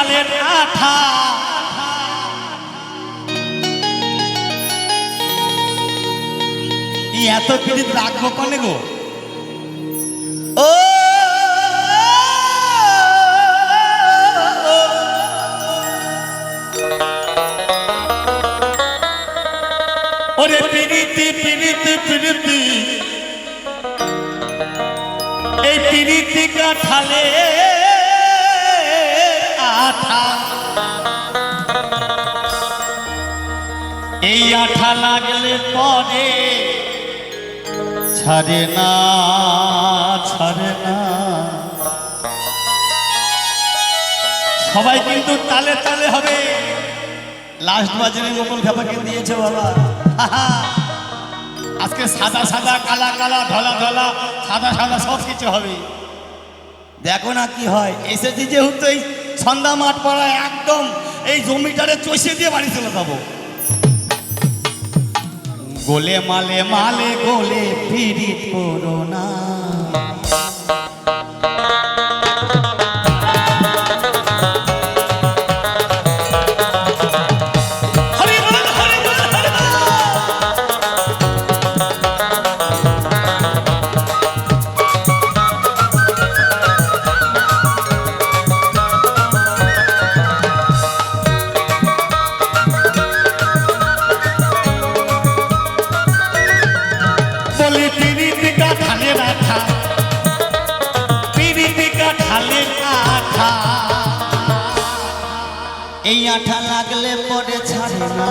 কাঁঠালের আঠা। এত পিড়িত রাখব কনে গো। ও, ওরে পিড়িতি পিড়িতি পিড়িতি এই পিড়িতি কাঁঠালে আঠা। এই আঠা লাগলে পরে ছাড়ে না ছাড়ে না। সবাই কিন্তু তালে তালে হবে। লাস্ট বাজারে গোপন খাপাকে দিয়েছে বাবা। আজকে সাদা সাদা, কালা কালা, ধলা ধলা, সাদা সাদা সব কিছু হবে। দেখো না কি হয়। এসেছি যেহেতু সন্ধ্যা মাঠ পাড়ায় একদম এই জমিটারে চষে দিয়ে বাড়ি চলে যাব। গোলে মালে মালে গোলে পিরিত করো কাঠালে আঠা এই আঠা লাগলে পরে ছাড়ে না।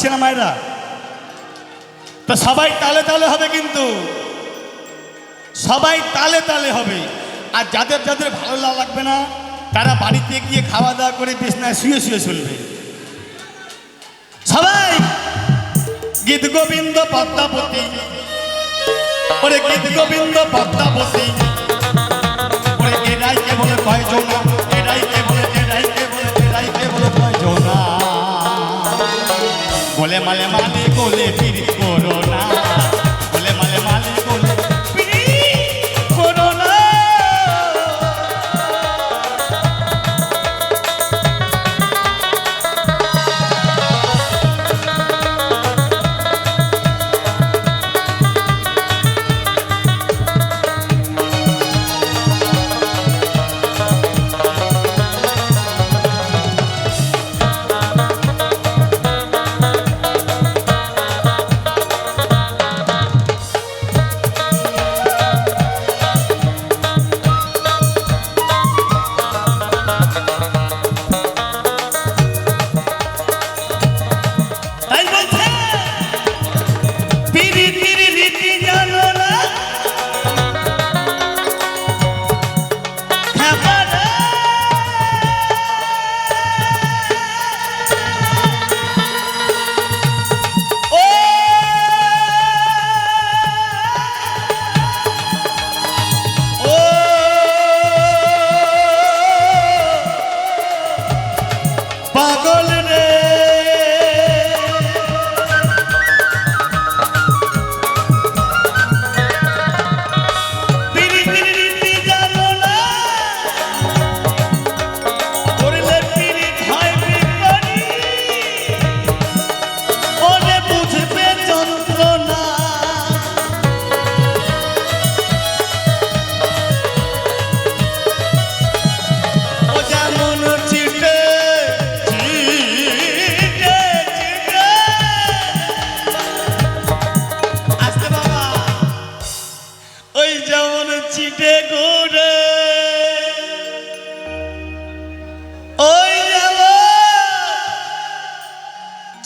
লাগছে না মায়েরা? তো সবাই তালে তালে হবে কিন্তু। সবাই তালে তালে হবে। আর যাদের যাদের ভালো লাগবে না, তারা বাড়িতে গিয়ে খাওয়া দাওয়া করে বিছনায় শুয়ে শুয়ে শুনবে সবাই, গীত গোবিন্দ পদ্মাবতী। ওরে গীত গোবিন্দ পদ্মাবতী। ওরে এরাই কে বলে কয়জন বলে মালে মালে কোলে পিরি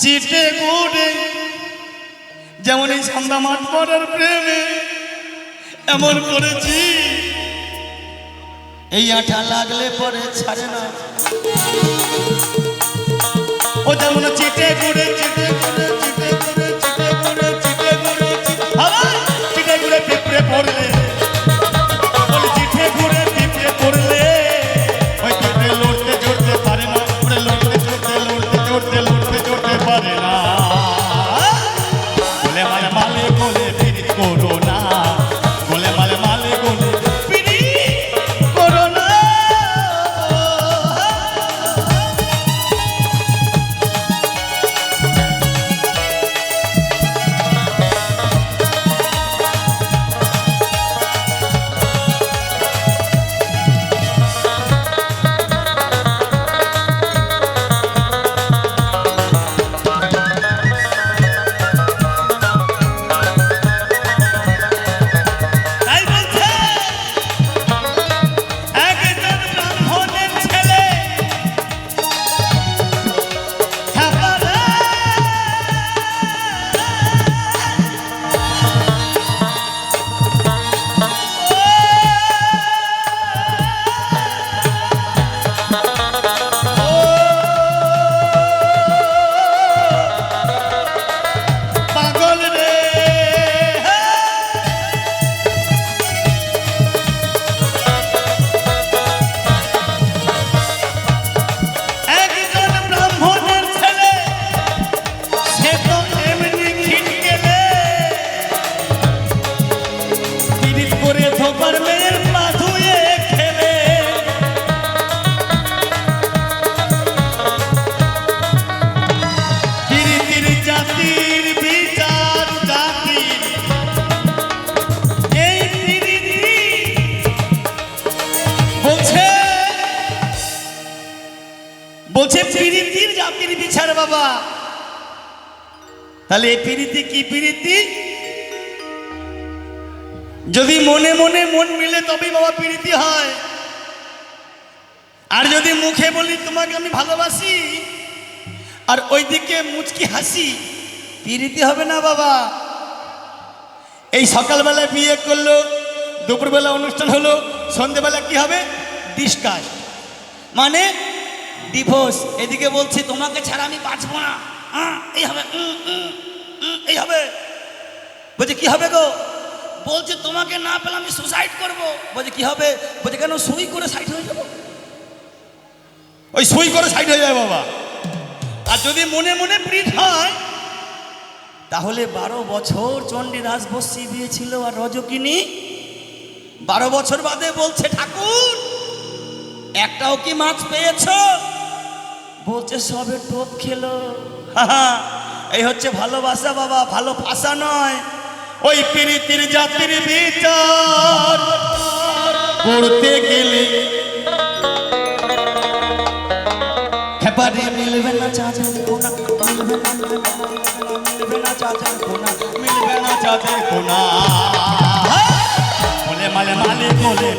চিটে গুড়ে যেমন এই সন্ধ্যা মাঠ পড়ার প্রেমে, এমন করেছি। এই আঠা লাগলে পরে ছাড়ে না। ও যেমন চিটে গুড়ে চিটে গুড়ে বাবা। তাহলে এই পিরিতি কি পিরিতি? যদি মনে মনে মন মিলে তবেই বাবা পিরিতি হয়। আর যদি মুখে বলি, তোমাকে আমি ভালোবাসি। আর ওইদিকে মুচকি হাসি, পিরিতি হবে না বাবা। এই সকালবেলা বিয়ে করল, দুপুরবেলা অনুষ্ঠান হলো, সন্ধেবেলা কি হবে? ডিসকাস মানে ডিভোর্স এদিকে বলছি তোমাকে ছাড়া আমি বাঁচবো না। আহ, এই হবে এই হবে। বলছে কি হবে গো? বলছে তোমাকে না পেলে আমি সুসাইড করব। বলছে কি হবে? বলছে কেন সই করে সাইড হয়ে যাব? ওই সই করে সাইড হয়ে যায় বাবা। আর যদি মনে মনে প্রীত হয় তাহলে বারো বছর চণ্ডীদাস বসি দিয়েছিল আর রজকিনী বারো বছর বাদে বলছে ঠাকুর একটাও কি মাছ পেয়েছ? বলছে, সবে টোপ খেলো। এই হচ্ছে ভালোবাসা বাবা, ভালো ভাষা নয়। ওই প্রীতির জাতির বিচার করতে গেলে মিলবে না চাঁদের কোনা, মিলবে না মিলবে না চাঁদের কোনা, মিলবে না চাঁদের কোনা। বলে মালে মালে বলে